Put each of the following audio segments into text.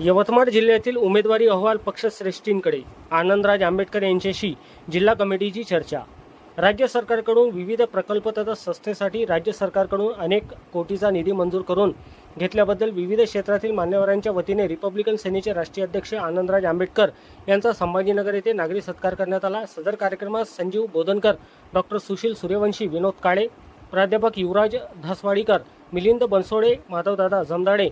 यवतमाळ जिल्ह्यातील उमेदवारी अहवाल पक्षश्रेष्ठींकडे आनंदराज आंबेडकर यांच्याशी जिल्हा कमिटीची चर्चा. राज्य सरकारकडून विविध प्रकल्प तथा संस्थेसाठी राज्य सरकारकडून अनेक कोटीचा निधी मंजूर करून घेतल्याबद्दल विविध क्षेत्रातील मान्यवरांच्या वतीने रिपब्लिकन सेनेचे राष्ट्रीय अध्यक्ष आनंदराज आंबेडकर यांचा संभाजीनगर येथे नागरी सत्कार करण्यात आला. सदर कार्यक्रमात संजीव बोधनकर डॉक्टर सुशील सूर्यवंशी विनोद काळे प्राध्यापक युवराज धसवाडीकर मिलिंद बनसोडे माधवदादा जमदाडे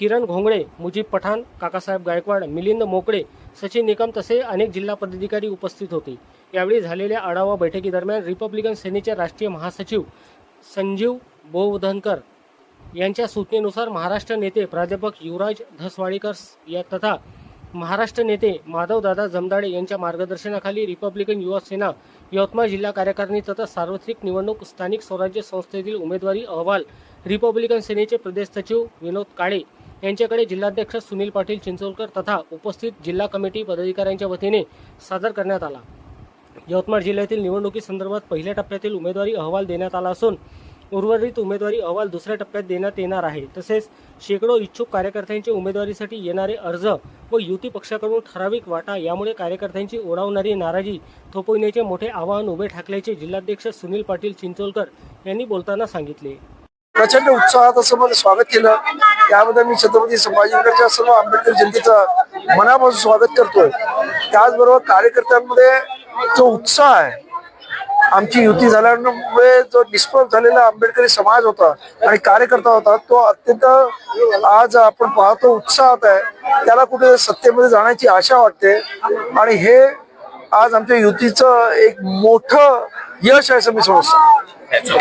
किरण घोंगडे मुजीब पठाण काकासाहेब गायकवाड मिलिंद मोकळे सचिन निकम तसे अनेक जिल्हा पदाधिकारी उपस्थित होते. यावेळी झालेल्या आढावा बैठकीदरम्यान रिपब्लिकन सेनेचे राष्ट्रीय महासचिव संजीव बोवधनकर यांच्या सूचनेनुसार महाराष्ट्र नेते प्राध्यापक युवराज धसवाडीकर या तथा महाराष्ट्र नेते माधवदादा जमदाडे यांच्या मार्गदर्शनाखाली रिपब्लिकन युवा सेना यवतमाळ जिल्हा कार्यकारिणी तथा सार्वत्रिक निवडणूक स्थानिक स्वराज्य संस्थेतील उमेदवारी अहवाल रिपब्लिकन सेनेचे प्रदेश सचिव विनोद काळे यांच्याकडे जिल्हाध्यक्ष सुनील पाटील चिंचोलकर तथा उपस्थित जिल्हा कमिटी पदाधिकाऱ्यांच्या वतीने सादर करण्यात आला. यवतमाळ जिल्ह्यातील निवडणुकीसंदर्भात पहिल्या टप्प्यातील उमेदवारी अहवाल देण्यात आला असून उर्वरित उमेदवारी अहवाल दुसऱ्या टप्प्यात देण्यात येणार आहे. तसेच शेकडो इच्छुक कार्यकर्त्यांचे उमेदवारीसाठी येणारे अर्ज व युती पक्षाकडून ठराविक वाटा यामुळे कार्यकर्त्यांची ओढावणारी नाराजी थोपविण्याचे मोठे आवाहन उभे ठाकल्याचे जिल्हाध्यक्ष सुनील पाटील चिंचोलकर यांनी बोलताना सांगितले. प्रचंड उत्साहात असं मला स्वागत केलं. त्याबद्दल मी छत्रपती संभाजीनगरच्या सर्व आंबेडकर जनतेचं मनापासून स्वागत करतोय. त्याचबरोबर कार्यकर्त्यांमध्ये जो उत्साह आहे आमची युती झाल्यामुळे जो डिस्टर्ब झालेला आंबेडकरी समाज होता आणि कार्यकर्ता होता तो अत्यंत आज आपण पाहतो उत्साहात आहे. त्याला कुठे सत्तेमध्ये जाण्याची आशा वाटते. आणि हे आज आमच्या युतीचं एक मोठं यश आहे असं मी समजतो.